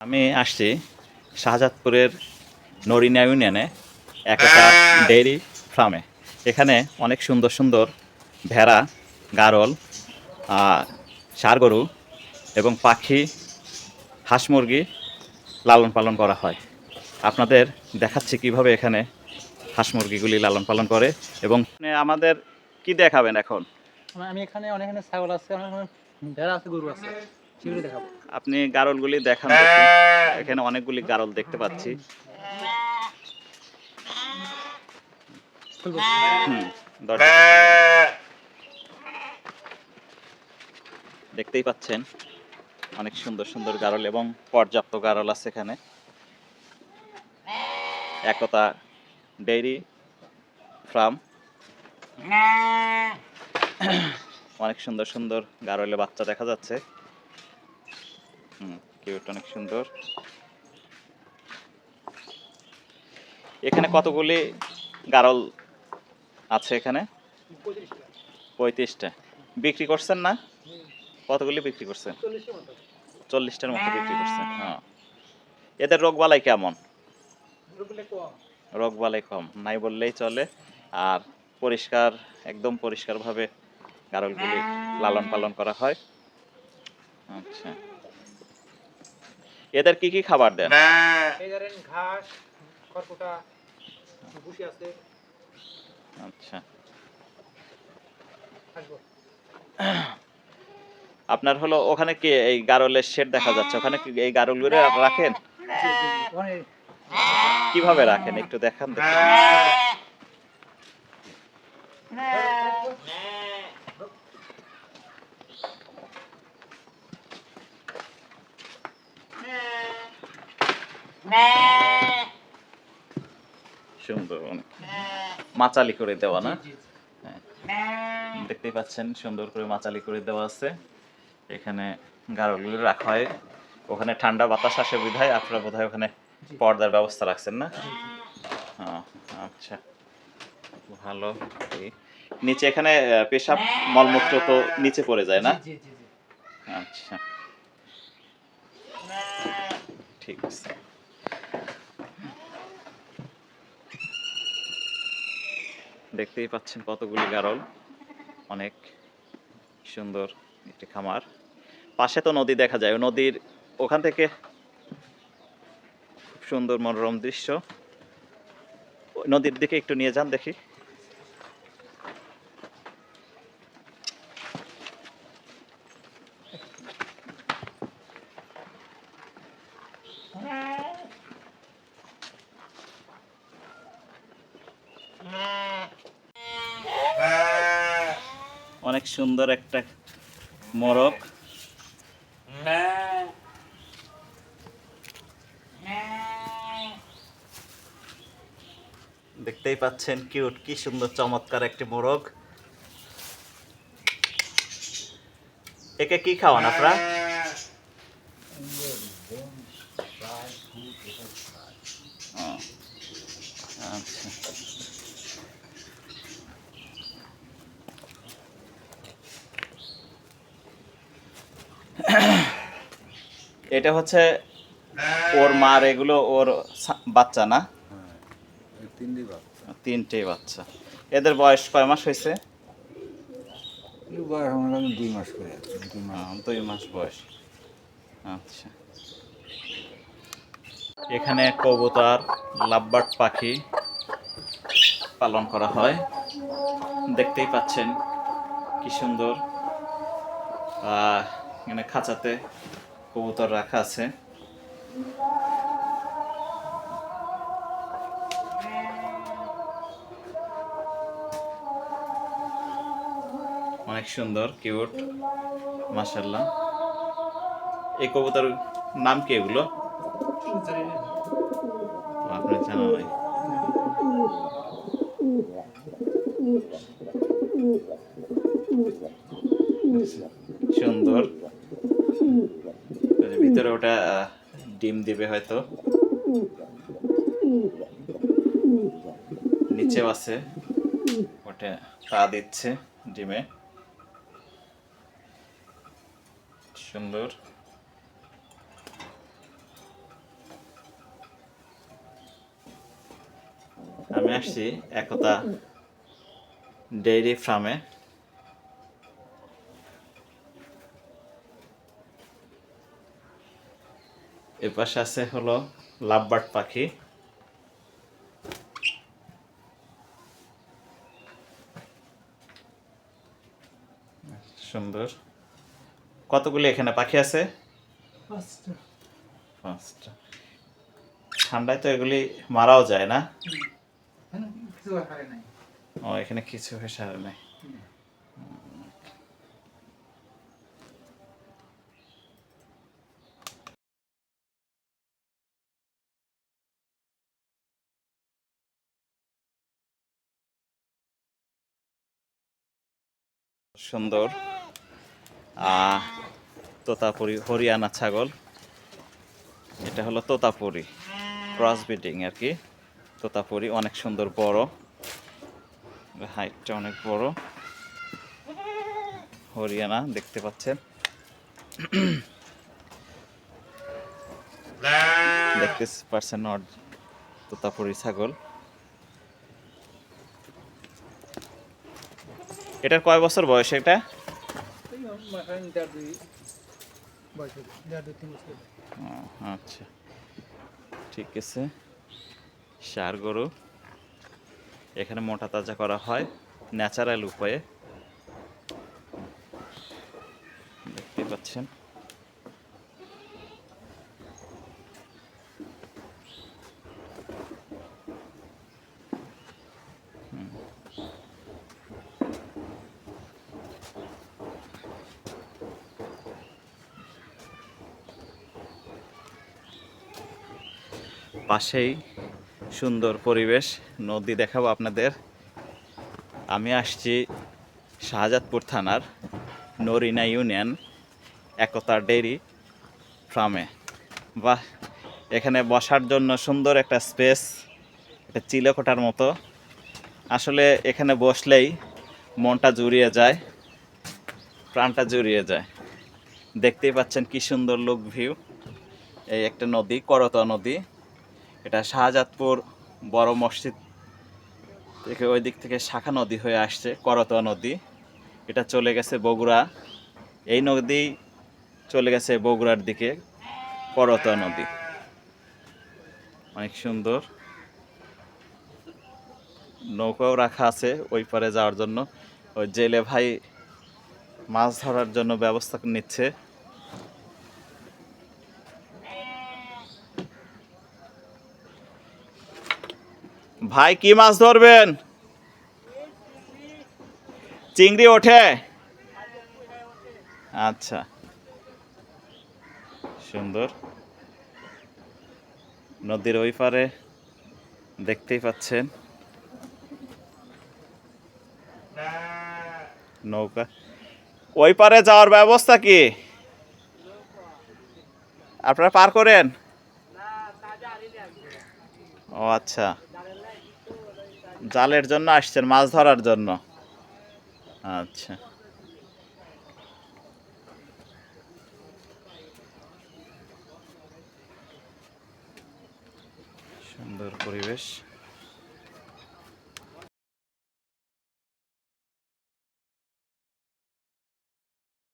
আমি আসছি শাহজাদপুরের নরিনা ইউনিয়নে একটা ডেইরি ফার্মে। এখানে অনেক সুন্দর সুন্দর ভেড়া, গারল গরু এবং পাখি, হাঁস মুরগি লালন পালন করা হয়। আপনাদের দেখাচ্ছি কীভাবে এখানে হাঁস মুরগিগুলি লালন পালন করে এবং আমাদের কি দেখাবেন এখন? আমি- এখানে অনেক ছাগল আছে ভেড়া আছে, গরু আছে। সেগুলো দেখাবো। আপনি গারলগুলি দেখান এখানে অনেকগুলি গারল দেখতে পাচ্ছি। দেখতেই পাচ্ছেন অনেক সুন্দর সুন্দর গারল এবং পর্যাপ্ত গারল আছে এখানে। Ekta dairy farm. অনেক সুন্দর সুন্দর গারলে বাচ্চা দেখা যাচ্ছে। হুম কিউট অনেক সুন্দর। এখানে কতগুলি গারল আছে এখানে? পঁয়ত্রিশটা। বিক্রি করছেন না? কতগুলি বিক্রি করছেন? চল্লিশটার মতো বিক্রি করছেন হ্যাঁ। এদের রোগ বালাই কেমন রোগ বালাই কম নাই বললেই চলে। আর পরিষ্কার একদম পরিষ্কারভাবে গারলগুলি লালন পালন করা হয়। আচ্ছা। এদের কি কি খাবার দেন? এই ঘাস খড়কুটা আছে। আচ্ছা। আপনার হলো ওখানে কি এই গারলের শেড দেখা যাচ্ছে? ওখানে কি এই গারলগুলো রাখেন? কীভাবে রাখেন? একটু দেখান দেখি। সুন্দর অনেক। মাচালি করে দেওয়া না? হ্যাঁ। দেখতেই পাচ্ছেন সুন্দর করে মাচালি করে দেওয়া আছে। এখানে গারলগুলো রাখা হয়। ওখানে ঠান্ডা বাতাস আসে বিধায় আপনারা বোধহয় ওখানে পর্দার ব্যবস্থা রাখছেন না? হ্যাঁ, আচ্ছা। ভালো নিচে এখানে পেশাব মলমূত্র তো নিচে পড়ে যায় না? আচ্ছা। ঠিক আছে। দেখতেই পাচ্ছেন কতগুলি গারল। অনেক সুন্দর একটি খামার। পাশে তো নদী দেখা যায়। নদীর ওখান থেকে খুব সুন্দর মনোরম দৃশ্য। নদীর দিকে একটু নিয়ে যান দেখি। অনেক সুন্দর একটা মরক দেখতেই পাচ্ছেন, কিউট, কি সুন্দর, চমৎকার একটি মোরগ। একে কি খাওয়ান আপনারা ও, আচ্ছা এটা হচ্ছে ওর মার এগুলো ওর বাচ্চা না? তিনটি বাচ্চা। তিনটে বাচ্চা। এদের বয়স কয় মাস হয়েছে? দুই মাস করে দুই মাস বয়স। আচ্ছা। এখানে কবুতর লাভবার্ড পাখি পালন করা হয়। দেখতেই পাচ্ছেন কি সুন্দর। আহ, এখানে খাঁচাতে কবুতর রাখা আছে। অনেক সুন্দর, কিউট মাশাল্লাহ এই কবুতর নাম কি এগুলো? আপনার জানা নাই। সুন্দর। গরুটা ডিম দিবে হয়তো। নিচেও আছে। ওটা পা দিচ্ছে ডিমে। সুন্দর। আমি আসছি একতা ডেইরি ফার্মে। পাশে আছে হলো লাভবার্ড পাখি। সুন্দর। কতগুলি এখানে পাখি আছে? পাঁচটা। ঠান্ডায় তো এগুলি মারাও যায় না? ও এখানে কিছু হয়ে সারে নাই। সুন্দর। তোতাপুরি, হরিয়ানা ছাগল। এটা হলো তোতাপুরি ক্রস ব্রিডিং আর কি। তোতাপুরি অনেক সুন্দর, বড়। হাইটটা অনেক বড়। হরিয়ানা, দেখতে পাচ্ছেন। দেখতে পাচ্ছেন নট তোতাপুরি ছাগল। এটার কয় বছর বয়স এটা? আচ্ছা। ঠিক আছে। সার গরু। এখানে মোটা তাজা করা হয় ন্যাচারাল উপায়ে। দেখতে পাচ্ছেন। পাশেই সুন্দর পরিবেশ, নদী দেখাবো আপনাদের। আমি আসছি শাহজাদপুর থানার নরিনা ইউনিয়ন একতা ডেইরি ফার্মে। বাহ, এখানে বসার জন্য সুন্দর একটা স্পেস, একটা চিলেকোটার মতো। আসলে এখানে বসলেই মনটা জুড়িয়ে যায়, প্রাণটা জুড়িয়ে যায়। দেখতেই পাচ্ছেন কি সুন্দর লোক ভিউ। এই একটা নদী করতোয়া নদী। এটা শাহজাদপুর বড় মসজিদ থেকে ওই দিক থেকে শাখা নদী হয়ে আসছে, করতোয়া নদী। এটা চলে গেছে বগুড়া। এই নদী চলে গেছে বগুড়ার দিকে, করতোয়া নদী। অনেক সুন্দর। নৌকাও রাখা আছে ওই পারে যাওয়ার জন্য। ওই জেলে ভাই মাছ ধরার জন্য ব্যবস্থা নিচ্ছে। ভাই, কি মাছ ধরবেন? চিংড়ি ওঠে? আচ্ছা। সুন্দর। নদীর ওই পারে দেখতেই পাচ্ছেন। নৌকা। ওই পারে যাওয়ার ব্যবস্থা কি? আপনারা পার করেন? ও আচ্ছা। জালের জন্য আসছেন মাছ ধরার জন্য। আচ্ছা। সুন্দর পরিবেশ।